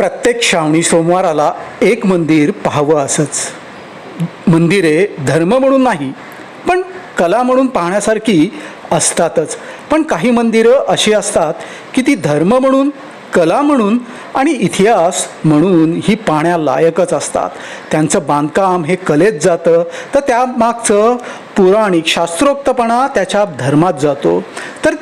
प्रत्येक श्रावणी सोमवाराला एक मंदिर पाहावं असंच. मंदिरे धर्म म्हणून नाही पण कला म्हणून पाहण्यासारखी असतातच. पण काही मंदिरं अशी असतात की ती धर्म म्हणून कला म्हणून आणि इतिहास म्हणून ही पाहण्यालायकच असतात. त्यांचं बांधकाम हे कलेत जातं तर त्यामागचं पुराणिक शास्त्रोक्तपणा त्याच्या धर्मात जातो. तर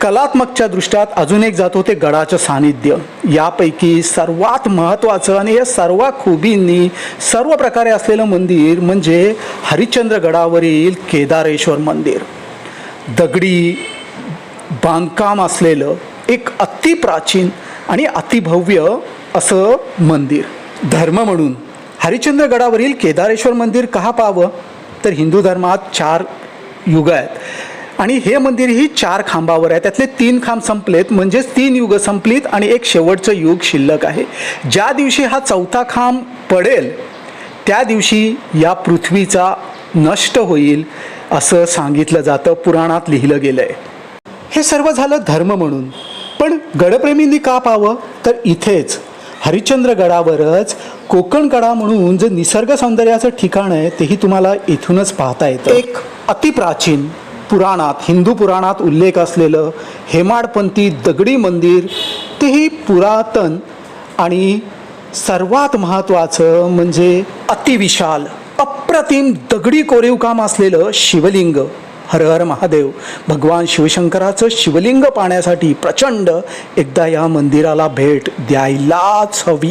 कलात्मकच्या दृष्ट्यात अजून एक जातो ते गडाचं सानिध्य. यापैकी सर्वात महत्त्वाचं आणि या सर्व खुबींनी सर्व प्रकारे असलेलं मंदिर म्हणजे हरिश्चंद्र गडावरील केदारेश्वर मंदिर. दगडी बांधकाम असलेलं एक अतिप्राचीन आणि अतिभव्य असं मंदिर. धर्म म्हणून हरिश्चंद्र गडावरील केदारेश्वर मंदिर का पाहावं तर हिंदू धर्मात चार युग आहेत. आणि हे मंदिर ही चार खांबावर आहे. त्यातले तीन खांब संपलेत म्हणजेच तीन युग संपलीत आणि एक शेवटचं युग शिल्लक आहे. ज्या दिवशी हा चौथा खांब पडेल त्या दिवशी या पृथ्वीचा नष्ट होईल असं सांगितलं जातं पुराणात लिहिलं गेलं आहे हे सर्व झालं धर्म म्हणून. पण गडप्रेमींनी का पाहावं तर इथेच. हरिश्चंद्रगडावरच कोकणगडा कोकण म्हणून जे निसर्ग सौंदर्याचं ठिकाण आहे तेही तुम्हाला इथूनच पाहता येतं. एक अतिप्राचीन पुराणात हिंदू पुराणात उल्लेख असलेलं हेमाडपंथी दगडी मंदिर तेही पुरातन आणि सर्वात महत्त्वाचं म्हणजे अतिविशाल अप्रतिम दगडी कोरीव काम असलेलं शिवलिंग. हर हर महादेव भगवान शिवशंकराचं शिवलिंग पाहण्यासाठी प्रचंड एकदा या मंदिराला भेट द्यायलाच हवी.